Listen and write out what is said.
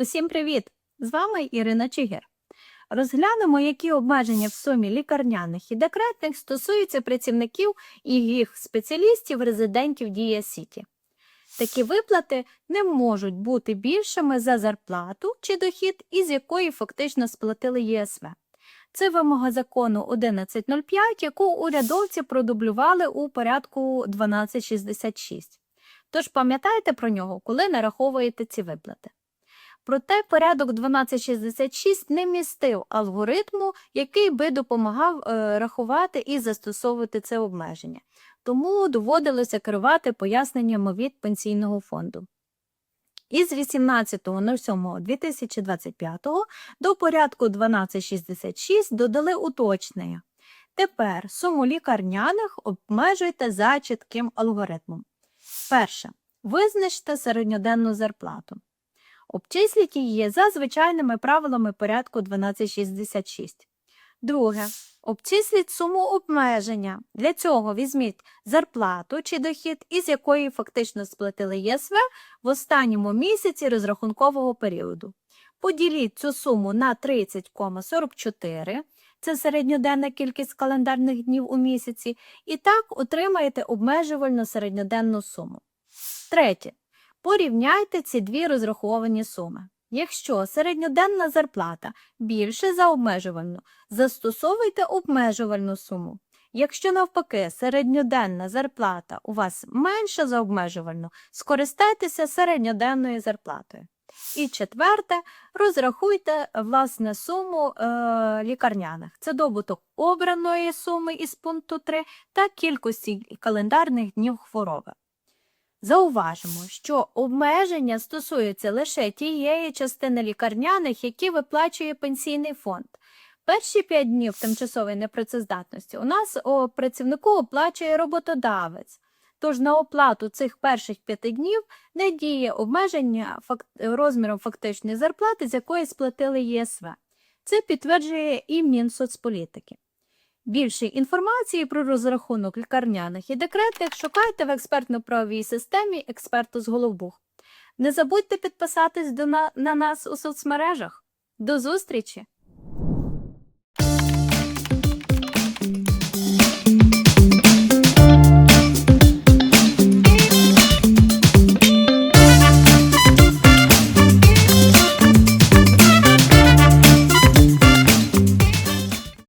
Усім привіт! З вами Ірина Чигир. Розглянемо, які обмеження в сумі лікарняних і декретних стосуються працівників і їх спеціалістів, резидентів Дія Сіті. Такі виплати не можуть бути більшими за зарплату чи дохід, із якої фактично сплатили ЄСВ. Це вимога закону 1105, яку урядовці продублювали у порядку 1266. Тож пам'ятайте про нього, коли нараховуєте ці виплати. Проте порядок 1266 не містив алгоритму, який би допомагав е, рахувати і застосовувати це обмеження. Тому доводилося керувати поясненнями від пенсійного фонду. Із 18.07.2025 до порядку 1266 додали уточнення. Тепер суму лікарняних обмежуйте за чітким алгоритмом. Перше. Визначте середньоденну зарплату. Обчисліть її за звичайними правилами порядку 1266. Друге. Обчисліть суму обмеження. Для цього візьміть зарплату чи дохід, із якої фактично сплатили ЄСВ в останньому місяці розрахункового періоду. Поділіть цю суму на 30,44. Це середньоденна кількість календарних днів у місяці, і так отримаєте обмежувальну середньоденну суму. Третє. Порівняйте ці дві розраховані суми. Якщо середньоденна зарплата більше за обмежувальну, застосовуйте обмежувальну суму. Якщо навпаки середньоденна зарплата у вас менша за обмежувальну, скористайтеся середньоденною зарплатою. І четверте, розрахуйте власне суму е, лікарняних. Це добуток обраної суми із пункту 3 та кількості календарних днів хвороби. Зауважимо, що обмеження стосуються лише тієї частини лікарняних, які виплачує пенсійний фонд. Перші 5 днів тимчасової непрацездатності у нас о, працівнику оплачує роботодавець. Тож на оплату цих перших 5 днів не діє обмеження розміром фактичної зарплати, з якої сплатили ЄСВ. Це підтверджує і Мінсоцполітики. Більше інформації про розрахунок лікарняних і декретних шукайте в експертно-правовій системі експерту з Головбух. Не забудьте підписатись до на, на нас у соцмережах. До зустрічі!